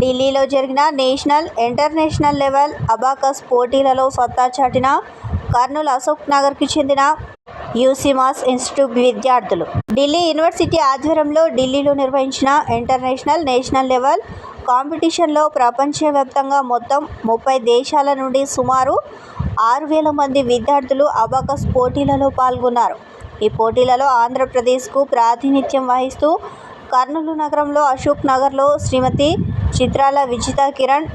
ఢిల్లీలో జరిగిన national international level abacus పోటీలలో సత్తా చాటిన కర్నూలు అశోక్ నగర్కి చెందిన యూసిమాస్ ఇన్స్టిట్యూట్ విద్యార్థులు. ఢిల్లీ యూనివర్సిటీ ఆధ్వర్యంలో ఢిల్లీలో నిర్వహించిన ఇంటర్నేషనల్ నేషనల్ లెవెల్ కాంపిటీషన్లో ప్రపంచవ్యాప్తంగా మొత్తం ముప్పై దేశాల నుండి సుమారు ఆరు వేల మంది విద్యార్థులు అబాకస్ పోటీలలో పాల్గొన్నారు. ఈ పోటీలలో ఆంధ్రప్రదేశ్కు ప్రాతినిధ్యం వహిస్తూ కర్నూలు నగరంలో అశోక్ నగర్లో శ్రీమతి చిత్రాల విజిత కిరణ్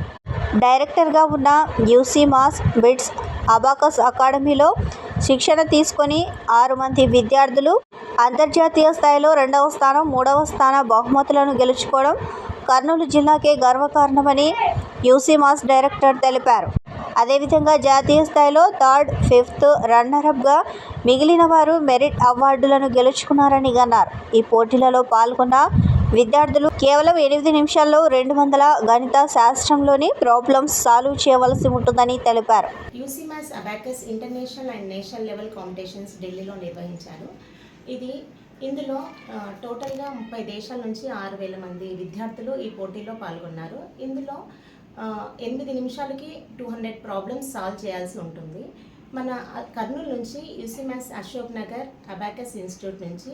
డైరెక్టర్గా ఉన్న యూసీ మాస్ బిట్స్ అబాకస్ అకాడమీలో శిక్షణ తీసుకొని ఆరు మంది విద్యార్థులు అంతర్జాతీయ స్థాయిలో రెండవ స్థానం మూడవ స్థాన బహుమతులను గెలుచుకోవడం కర్నూలు జిల్లాకే గర్వకారణమని యూసీ మాస్ డైరెక్టర్ తెలిపారు. అదేవిధంగా జాతీయ స్థాయిలో థర్డ్ ఫిఫ్త్ రన్నరప్గా మిగిలిన వారు మెరిట్ అవార్డులను గెలుచుకున్నారని అన్నారు. ఈ పోటీలలో పాల్గొన్న విద్యార్థులు కేవలం ఎనిమిది నిమిషాల్లో రెండు వందల గణిత శాస్త్రంలోని ప్రాబ్లమ్స్ సాల్వ్ చేయవలసి ఉంటుందని తెలిపారు. UCMAS abacus international and national level competitions ఢిల్లీలో నిర్వహించారు. ఇది ఇందులో టోటల్గా ముప్పై దేశాల నుంచి ఆరు వేల మంది విద్యార్థులు ఈ పోటీలో పాల్గొన్నారు. ఇందులో ఎనిమిది నిమిషాలకి టూ హండ్రెడ్ ప్రాబ్లమ్స్ సాల్వ్ చేయాల్సి ఉంటుంది. మన కర్నూలు నుంచి UCMAS Ashok Nagar abacus institute నుంచి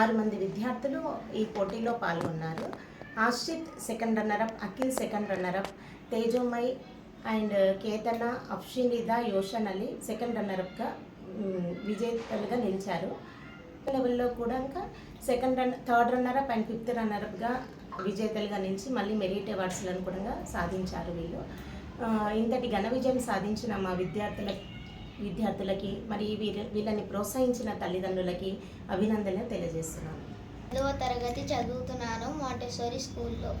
ఆరు మంది విద్యార్థులు ఈ పోటీలో పాల్గొన్నారు. Ashrith second runner up Akhil second runner up Tejomai and Ketana Afshinida Yoshan Ali second రన్నరప్గా విజేతలుగా నిలిచారు. లెవెల్లో కూడా ఇంకా second run third runner-up and fifth రన్నరప్గా విజేతలుగా నిలిచి మళ్ళీ మెరిట్ అవార్డ్స్లను కూడా సాధించారు వీళ్ళు. ఇంతటి ఘన విజయం సాధించిన మా విద్యార్థుల విద్యార్థులకి మరి వీరి వీళ్ళని ప్రోత్సహించిన తల్లిదండ్రులకి అభినందనలు తెలియజేస్తున్నాను. పదవ తరగతి చదువుతున్నాను మాంటెసోరీ స్కూల్లో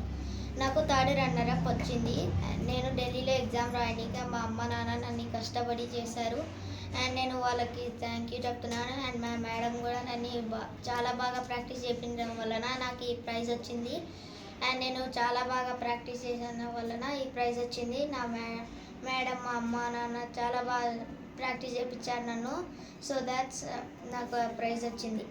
నాకు థర్డ్ రన్నర్ అప్ వచ్చింది. నేను ఢిల్లీలో ఎగ్జామ్ రాయడానికి మా అమ్మ నాన్న నన్ను కష్టపడి చేశారు. అండ్ నేను వాళ్ళకి థ్యాంక్ యూ చెప్తున్నాను. అండ్ మా మేడం కూడా నన్ను చాలా బాగా ప్రాక్టీస్ చేపించడం వలన నాకు ఈ ప్రైజ్ వచ్చింది. అండ్ నేను చాలా బాగా ప్రాక్టీస్ చేసిన వలన ఈ ప్రైజ్ వచ్చింది. నా మే మేడం మా అమ్మ నాన్న చాలా బాగా ప్రాక్టీస్ చేయించారు నన్ను. సో దాట్స్ uh, నాకు ప్రైజ్ వచ్చింది.